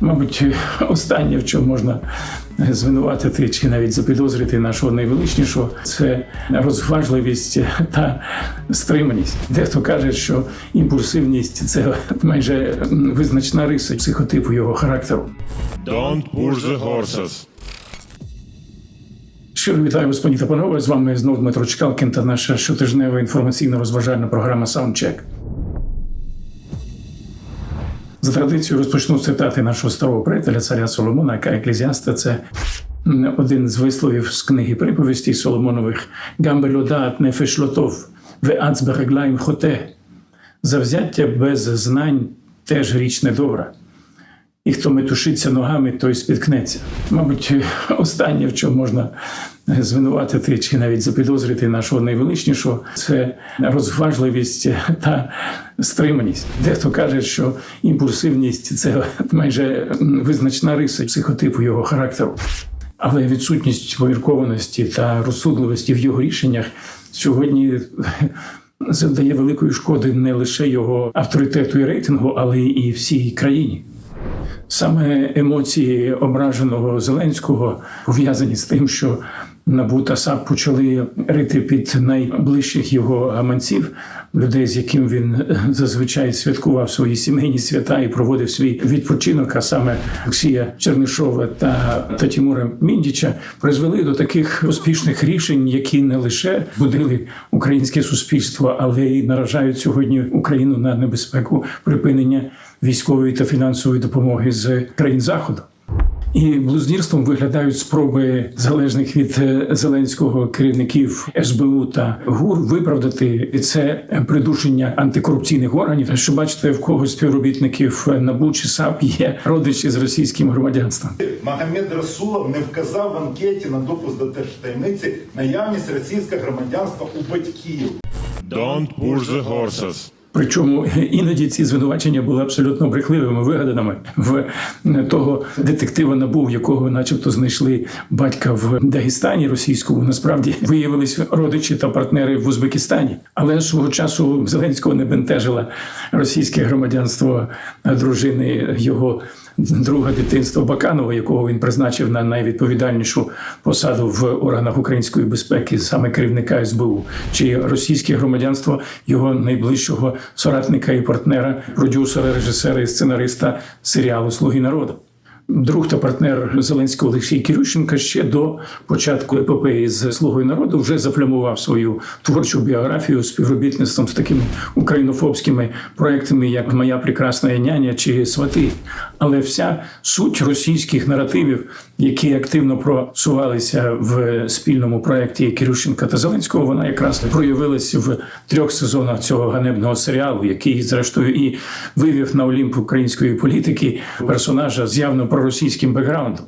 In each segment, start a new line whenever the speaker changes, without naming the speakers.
Мабуть, останнє, в чому можна звинуватити чи навіть запідозрити нашого найвеличнішого, це розважливість та стриманість. Дехто каже, що імпульсивність це майже визначна риса психотипу його характеру.
Don't push the horses.
Щиро вітаю вас, пані та панове. З вами знову Дмитро Чкалкін та наша щотижнева інформаційно-розважальна програма Soundcheck. За традицією розпочну з цитати нашого старого приятеля царя Соломона, яка еклезіаста це один з висловів з книги приповісті Соломонових Гамбельодаат нефешлотов ве ацбереглайм хоте. Завзяття без знань теж річ недобра. І хто метушиться ногами, той спіткнеться. Мабуть, останнє, в чому можна звинуватити чи навіть запідозрити нашого найвеличнішого, це розважливість та стриманість. Дехто каже, що імпульсивність це майже визначна риса психотипу його характеру. Але відсутність поміркованості та розсудливості в його рішеннях сьогодні завдає великої шкоди не лише його авторитету і рейтингу, але і всій країні. Саме емоції ображеного Зеленського пов'язані з тим, що НАБУ та САП почали рити під найближчих його гаманців, людей, з яким він зазвичай святкував свої сімейні свята і проводив свій відпочинок. А саме Олексія Чернишова та, та Тимура Міндіча призвели до таких успішних рішень, які не лише будили українське суспільство, але й наражають сьогодні Україну на небезпеку припинення військової та фінансової допомоги з країн заходу. І блузнірством виглядають спроби залежних від е, зеленського керівників СБУ та ГУР виправдати це придушення антикорупційних органів. Що бачите, в когось співробітників НАБУ чи САП є родичі з російським громадянством.
Магомед Расулов не вказав в анкеті на допуск до держтаємниці наявність російського громадянства у батьків.
Don't push the horses.
Причому іноді ці звинувачення були абсолютно брехливими вигаданими в того детектива набув, якого, начебто, знайшли батька в Дагестані російському. Насправді виявились родичі та партнери в Узбекистані. Але свого часу Зеленського не бентежила російське громадянство дружини його. Друга дитинства Баканова, якого він призначив на найвідповідальнішу посаду в органах української безпеки, саме керівника СБУ, чи російське громадянство його найближчого соратника і партнера, продюсера, режисера і сценариста серіалу Слуги народу. Друг та партнер Зеленського Олексій Кірющенка ще до початку епопеї з слугою народу вже заплямував свою творчу біографію співробітництвом з такими українофобськими проектами, як Моя прекрасна няня чи Свати. Але вся суть російських наративів, які активно просувалися в спільному проєкті Кірющенка та Зеленського, вона якраз проявилась в трьох сезонах цього ганебного серіалу, який, зрештою, і вивів на Олімп української політики персонажа з явно проросійським бекграундом.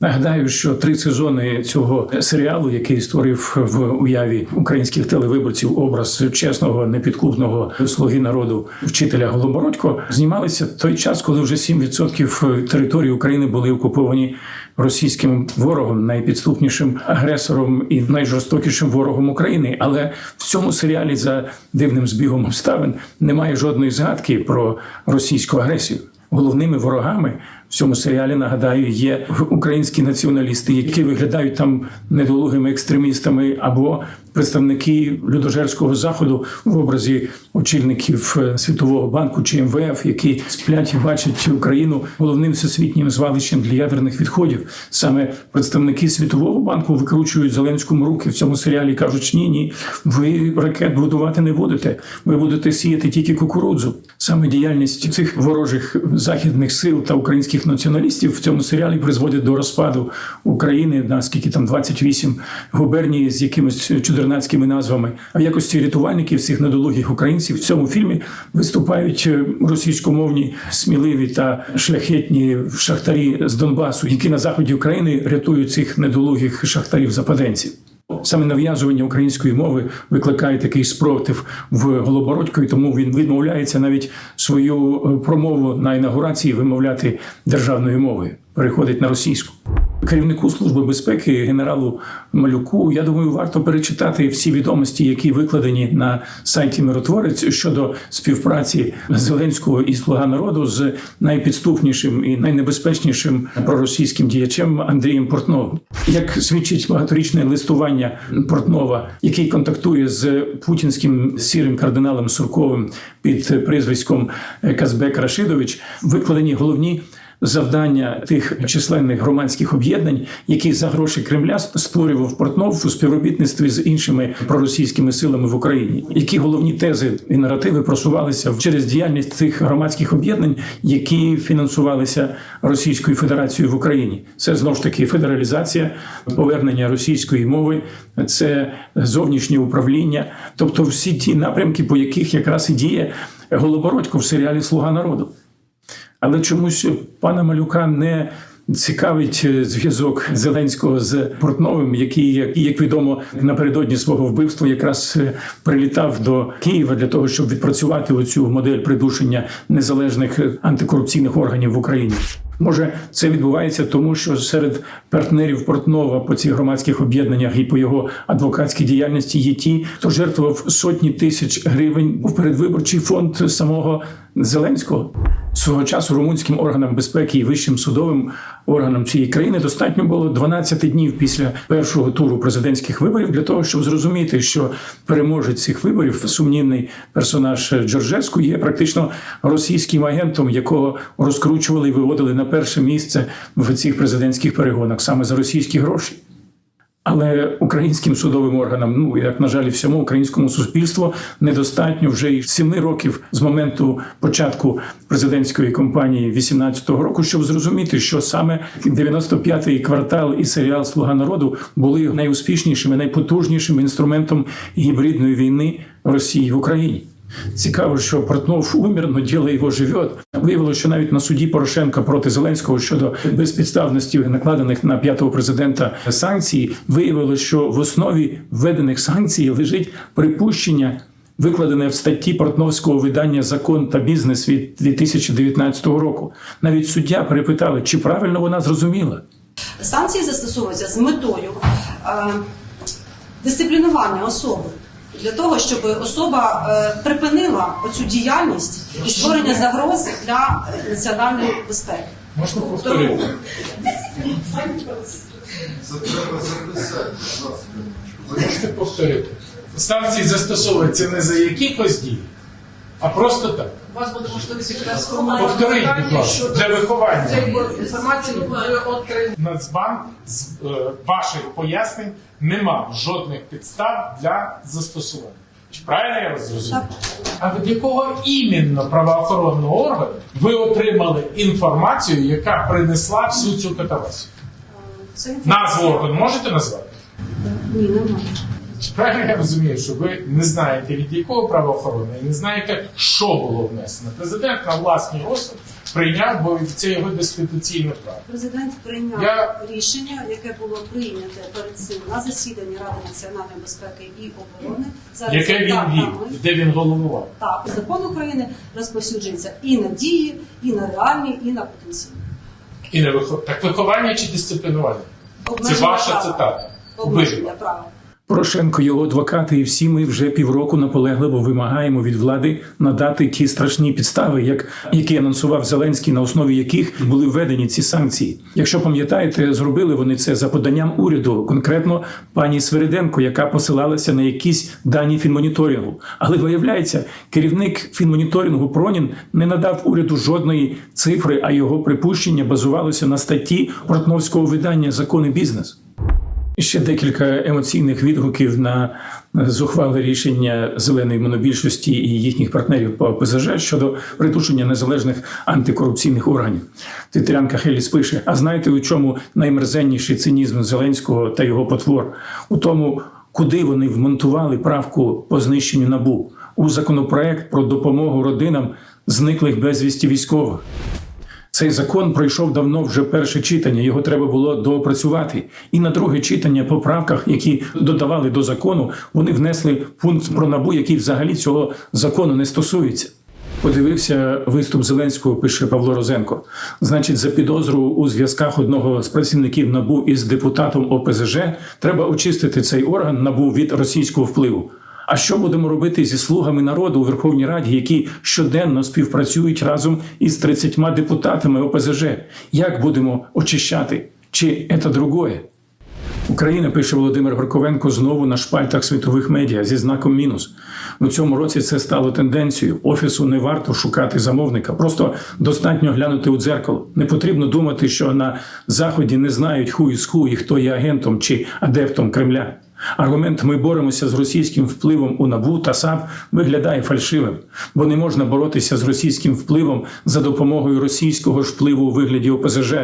Нагадаю, що три сезони цього серіалу, який створив в уяві українських телевиборців образ чесного, непідкупного слуги народу вчителя Голобородько, знімалися в той час, коли вже 7% території України були окуповані російським ворогом, найпідступнішим агресором і найжорстокішим ворогом України. Але в цьому серіалі за дивним збігом обставин немає жодної згадки про російську агресію. Головними ворогами в цьому серіалі нагадаю є українські націоналісти, які виглядають там недолугими екстремістами або представники людожерського заходу в образі очільників е, Світового банку чи МВФ, які сплять і бачать Україну головним всесвітнім звалищем для ядерних відходів. Саме представники Світового банку викручують Зеленському руки в цьому серіалі. кажуть, ні, ні, ви ракет будувати не будете. Ви будете сіяти тільки кукурудзу. Саме діяльність цих ворожих західних сил та українських націоналістів в цьому серіалі призводить до розпаду України, наскільки там 28 губерній з якимось чудернацькими назвами. А в якості рятувальників цих недолугих українців в цьому фільмі виступають е, російськомовні сміливі та шляхетні шахтарі з Донбасу, які на заході України рятують цих недолугих шахтарів западенців. Саме нав'язування української мови викликає такий спротив в Голобородько, і тому він відмовляється навіть свою е, промову на інаугурації вимовляти державною мовою, переходить на російську. Керівнику служби безпеки генералу Малюку. Я думаю, варто перечитати всі відомості, які викладені на сайті Миротворець щодо співпраці Зеленського і Слуга народу з найпідступнішим і найнебезпечнішим проросійським діячем Андрієм Портновим. Як свідчить багаторічне листування Портнова, який контактує з путінським сірим кардиналом Сурковим під прізвиськом Казбек Рашидович, викладені головні завдання тих численних громадських об'єднань, які за гроші Кремля створював Портнов у співробітництві з іншими проросійськими силами в Україні. Які головні тези і наративи просувалися через діяльність цих громадських об'єднань, які фінансувалися Російською Федерацією в Україні? Це знов ж таки федералізація, повернення російської мови, це зовнішнє управління, тобто всі ті напрямки, по яких якраз і діє Голобородько в серіалі Слуга народу. Але чомусь пана Малюка не цікавить е, зв'язок Зеленського з Портновим, який, як- як відомо, напередодні свого вбивства якраз е, прилітав до Києва для того, щоб відпрацювати оцю модель придушення незалежних е, антикорупційних органів в Україні. Може, це відбувається тому, що серед партнерів Портнова по цих громадських об'єднаннях і по його адвокатській діяльності є ті, хто жертвував сотні тисяч гривень у передвиборчий фонд самого Зеленського. Свого часу румунським органам безпеки і вищим судовим органам цієї країни достатньо було 12 днів після першого туру президентських виборів для того, щоб зрозуміти, що переможець цих виборів, сумнівний персонаж Джорджеску, є практично російським агентом, якого розкручували і виводили на перше місце в цих президентських перегонах саме за російські гроші. Але українським судовим органам, ну як на жаль, всьому українському суспільству недостатньо вже й семи років з моменту початку президентської кампанії 18-го року, щоб зрозуміти, що саме 95-й квартал і серіал Слуга народу були найуспішнішим, і найпотужнішим інструментом гібридної війни Росії в Україні. Цікаво, що Портнов умер, но діло його живет. Виявилося, що навіть на суді Порошенка проти Зеленського щодо безпідставності накладених на п'ятого президента санкцій, виявилося, що в основі введених санкцій лежить припущення. Викладене в статті портновського видання Закон та бізнес від 2019 року. Навіть суддя перепитали, чи правильно вона зрозуміла.
Санкції застосовуються з метою е, дисциплінування особи для того, щоб особа е, припинила оцю діяльність і створення загроз для е, національної безпеки.
Можна повторити? Ви можете повторити. Санкції застосовуються не за якихось дій, а просто так.
У вас буде можливість якраз
Повторіть, будь ласка, для виховання.
цієї інформації ви.
Нацбанк з е, ваших пояснень не мав жодних підстав для застосування. Чи правильно я вас зрозумів? А від якого іменно правоохоронного органу ви отримали інформацію, яка принесла всю цю катавасію? Назву органу можете назвати?
Ні, немає.
Чи Правильно я розумію, що ви не знаєте від якого правоохорони і не знаєте, що було внесено. Президент на власний розсуд прийняв, бо це його дискретаційне право.
Президент прийняв
Я-
рішення, яке було прийняте перед цим на засіданні Ради національної безпеки і оборони за
Яке він вів, де він головував.
Так, закон України розповсюджується і на дії, і на реальні, і на потенційні.
І не вихов... Так виховання чи дисциплінування? Це ваша
права.
цитата.
Обмеження права.
Порошенко, його адвокати, і всі ми вже півроку наполегливо вимагаємо від влади надати ті страшні підстави, як які анонсував Зеленський, на основі яких були введені ці санкції. Якщо пам'ятаєте, зробили вони це за поданням уряду, конкретно пані Свериденко, яка посилалася на якісь дані фінмоніторингу. Але виявляється, керівник фінмоніторингу Пронін не надав уряду жодної цифри, а його припущення базувалося на статті портновського видання Закон і бізнес. Ще декілька емоційних відгуків на зухвале рішення зеленої монобільшості і їхніх партнерів по ПЗЖ щодо придушення незалежних антикорупційних органів. Титрянка Хеліс пише: А знаєте, у чому наймерзенніший цинізм Зеленського та його потвор? У тому, куди вони вмонтували правку по знищенню набу у законопроект про допомогу родинам зниклих безвісті військових. Цей закон пройшов давно вже перше читання. Його треба було доопрацювати. І на друге читання по правках, які додавали до закону, вони внесли пункт про набу, який взагалі цього закону не стосується. Подивився виступ Зеленського, пише Павло Розенко. Значить, за підозру у зв'язках одного з працівників НАБУ із депутатом ОПЗЖ треба очистити цей орган НАБУ від російського впливу. А що будемо робити зі слугами народу у Верховній Раді, які щоденно співпрацюють разом із 30 депутатами ОПЗЖ? Як будемо очищати? Чи це другое? Україна пише Володимир Горковенко знову на шпальтах світових медіа зі знаком мінус. У цьому році це стало тенденцією. Офісу не варто шукати замовника. Просто достатньо глянути у дзеркало. Не потрібно думати, що на заході не знають ху із ху і хто є агентом чи адептом Кремля. Аргумент ми боремося з російським впливом у НАБУ та САП виглядає фальшивим, бо не можна боротися з російським впливом за допомогою російського ж впливу у вигляді ОПЗЖ.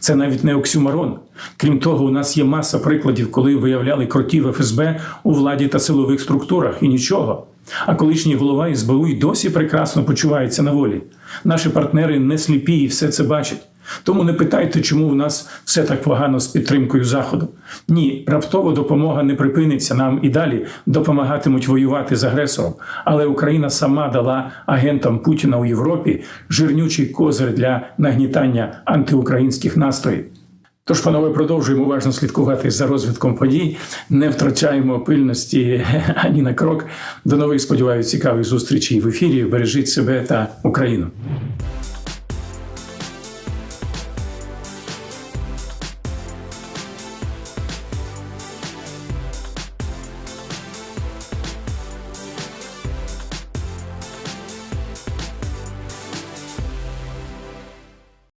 Це навіть не оксюмарон. Крім того, у нас є маса прикладів, коли виявляли кротів ФСБ у владі та силових структурах, і нічого. А колишній голова СБУ й досі прекрасно почувається на волі. Наші партнери не сліпі і все це бачать. Тому не питайте, чому у нас все так погано з підтримкою Заходу. Ні, раптово допомога не припиниться. Нам і далі допомагатимуть воювати з агресором. Але Україна сама дала агентам Путіна у Європі жирнючий козир для нагнітання антиукраїнських настроїв. Тож, панове, продовжуємо уважно слідкувати за розвитком подій, не втрачаємо пильності ані на крок. До нових сподіваюся, цікавих зустрічей в ефірі. Бережіть себе та Україну.